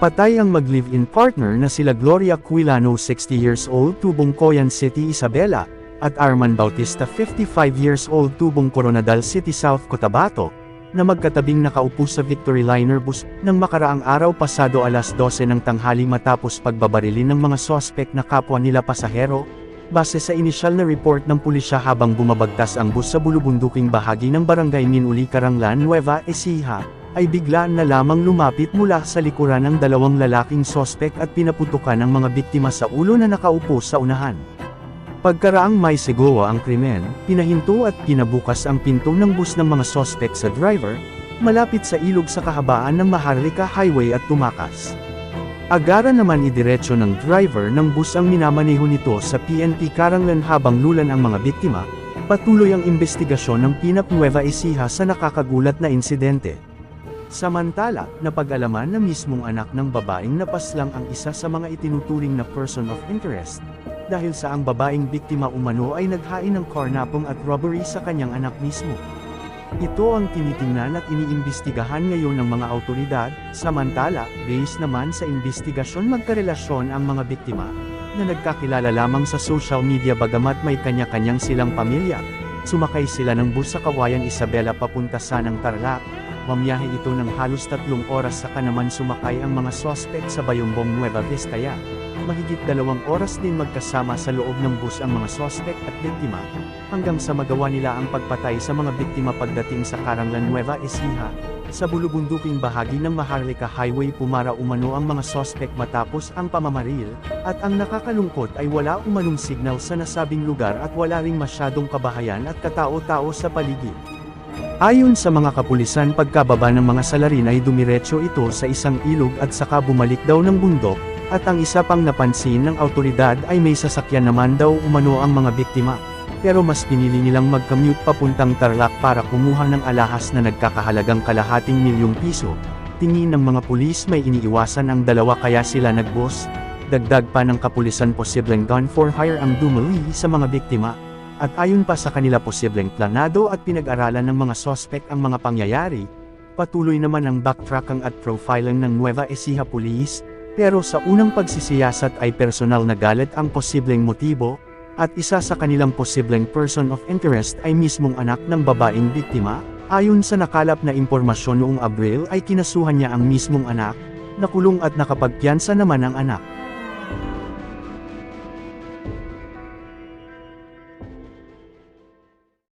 Patay ang mag-live-in partner na sila Gloria Quilano 60 years old tubong Coyan City, Isabela, at Arman Bautista 55 years old tubong Coronadal City, South Cotabato, na magkatabing nakaupo sa Victory Liner bus nang makaraang araw pasado alas 12 ng tanghali matapos pagbabarilin ng mga sospek na kapwa nila pasahero, base sa inisyal na report ng pulisya habang bumabagtas ang bus sa bulubunduking bahagi ng barangay Minuli Karanglan Nueva Ecija, ay biglaan na lamang lumapit mula sa likuran ng dalawang lalaking sospek at pinaputukan ang mga biktima sa ulo na nakaupo sa unahan. Pagkaraang may sigawa ang krimen, pinahinto at pinabukas ang pinto ng bus ng mga sospek sa driver, malapit sa ilog sa kahabaan ng Maharlika Highway at tumakas. Agara naman idiretso ng driver ng bus ang minamaneho nito sa PNP Karanglan habang lulan ang mga biktima, patuloy ang investigasyon ng Pinap Nueva Ecija sa nakakagulat na insidente. Samantala, napag-alaman na mismong anak ng babaeng napaslang ang isa sa mga itinuturing na person of interest, dahil sa ang babaeng biktima umano ay naghain ng carnapong at robbery sa kanyang anak mismo. Ito ang tinitingnan at iniimbestigahan ngayon ng mga autoridad, samantala, based naman sa investigasyon magkarelasyon ang mga biktima, na nagkakilala lamang sa social media bagamat may kanya-kanyang silang pamilya. Sumakay sila ng bus sa Kawayan Isabela papunta sa ng Tarlac, Mamiyahe ito ng halos tatlong oras saka naman sumakay ang mga sospek sa Bayombong Nueva Vizcaya. Mahigit dalawang oras din magkasama sa loob ng bus ang mga sospek at biktima, hanggang sa magawa nila ang pagpatay sa mga biktima pagdating sa Karanglan Nueva Ecija. Sa bulubunduking bahagi ng Maharlika Highway pumara umano ang mga sospek matapos ang pamamaril, at ang nakakalungkot ay wala umanong signal sa nasabing lugar at wala ring masyadong kabahayan at katao-tao sa paligid. Ayon sa mga kapulisan pagkababa ng mga salarin ay dumiretso ito sa isang ilog at saka bumalik daw ng bundok, at ang isa pang napansin ng autoridad ay may sasakyan naman daw umano ang mga biktima. Pero mas pinili nilang mag-commute papuntang Tarlac para kumuha ng alahas na nagkakahalagang kalahating milyong piso. Tingin ng mga pulis may iniiwasan ang dalawa kaya sila nagbos. Dagdag pa ng kapulisan posibleng gun for hire ang dumuli sa mga biktima. At ayon pa sa kanila posibleng planado at pinag-aralan ng mga sospek ang mga pangyayari, patuloy naman ang backtracking at profiling ng Nueva Ecija Police, pero sa unang pagsisiyasat ay personal na galit ang posibleng motibo, at isa sa kanilang posibleng person of interest ay mismong anak ng babaeng biktima, ayon sa nakalap na impormasyon noong Abril ay kinasuhan niya ang mismong anak, nakulong at nakapagpiyansa naman ang anak.